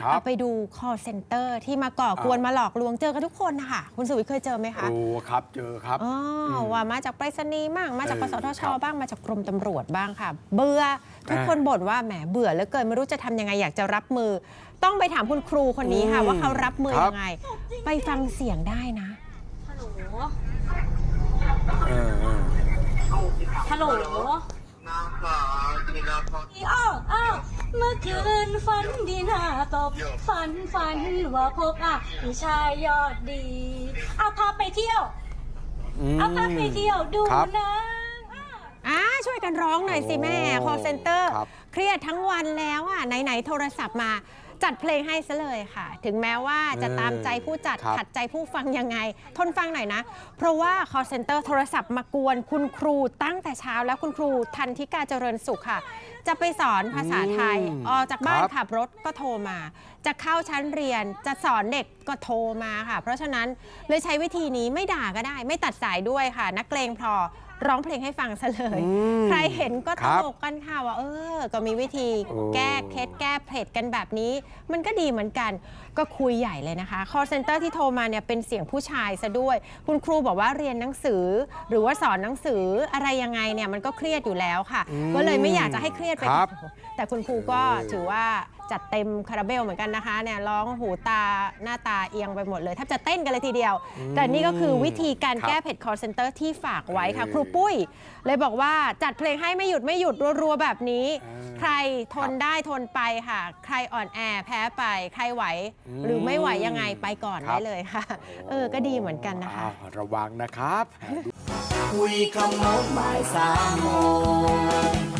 ครับไปดู call center ที่มาก่อกวนมาหลอกลวงเจอกันทุกคนนะคะคุณสุวิทย์เคยเจอไหมคะโอ้ครับเจอครับ อ๋ออมว่ามาจากไปรษณีย์บ้างมาจากเอกอสทช ครับบ้างมาจากกรมตำรวจบ้างค่ะ เบื่อทุกอ่าคนบ่นว่าแหมเบื่อเหลือเกินไม่รู้จะทำยังไงอยากจะรับมือ ต้องไปถามคุณครูคนนี้ค่ะ อืมว่าเขารับมือครับ ยังไง ไปฟังเสียงได้นะ ฮัลโหล เออเออฮัลโหลนางสาวจีรพรอ้าวอ้าว เมื่อคืนฝันดีหน้าตบ ฝันฝันว่าพบอะผู้ชายยอดดีเอาพาไปเที่ยวมเอาพาไปเที่ยวดูครับนางอะอ่าช่วยกันร้องหน่อยสิแม่ โอ้ call center ครับ เครียดทั้งวันแล้วอะไหน ๆ โทรศัพท์มา จัดเพลงให้ซะเลยค่ะ ถึงแม้ว่าจะตามใจผู้จัดครับ ขัดใจผู้ฟังยังไง ทนฟังหน่อยนะ เพราะว่า call center โทรศัพท์มากวนคุณครูตั้งแต่เช้าแล้วคุณครูทันทิกาเจริญสุขค่ะ จะไปสอนภาษาไทยอืมออกจากบ้านครับ ขับรถก็โทรมา จะเข้าชั้นเรียนจะสอนเด็กก็โทรมาค่ะ เพราะฉะนั้นเลยใช้วิธีนี้ไม่ด่าก็ได้ ไม่ตัดสายด้วยค่ะ นักเกรงพอร้องเพลงให้ฟังซะเลย อืมใครเห็นก็คตรับลกกันค่ะว่าเออ ก็มีวิธีโอ้ แก้เคล็ดแก้เผ็ดกันแบบนี้ มันก็ดีเหมือนกัน ก็คุยใหญ่เลยนะคะ call center ที่โทรมาเนี่ยเป็นเสียงผู้ชายซะด้วย คุณครูบอกว่าเรียนหนังสือ หรือว่าสอนหนังสืออะไรยังไงเนี่ยมันก็เครียดอยู่แล้วค่ะอืมก็เลยไม่อยากจะให้เครียดไปครับ แต่คุณครูก็เออถือว่า จัดเต็มคาราเบลเหมือนกันนะคะเนี่ยร้องหูตาหน้าตาเอียงไปหมดเลยแทบจะเต้นกันเลยทีเดียว แต่นี่ก็คือวิธีการครับแก้เผ็ด call center ที่ฝากไว้ค่ะเออครูปุ้ย เลยบอกว่าจัดเพลงให้ไม่หยุดไม่หยุดรัวๆแบบนี้เออใครทนได้ทนไปค่ะ ใครอ่อนแอแพ้ไป ใครไหวอืมหรือไม่ไหวยังไงไปก่อนครัได้บเลยค่ะ เออก็ดีเหมือนกันนะคะอ้าวระวังนะครับ คุยขโมงบ่ายสามโมง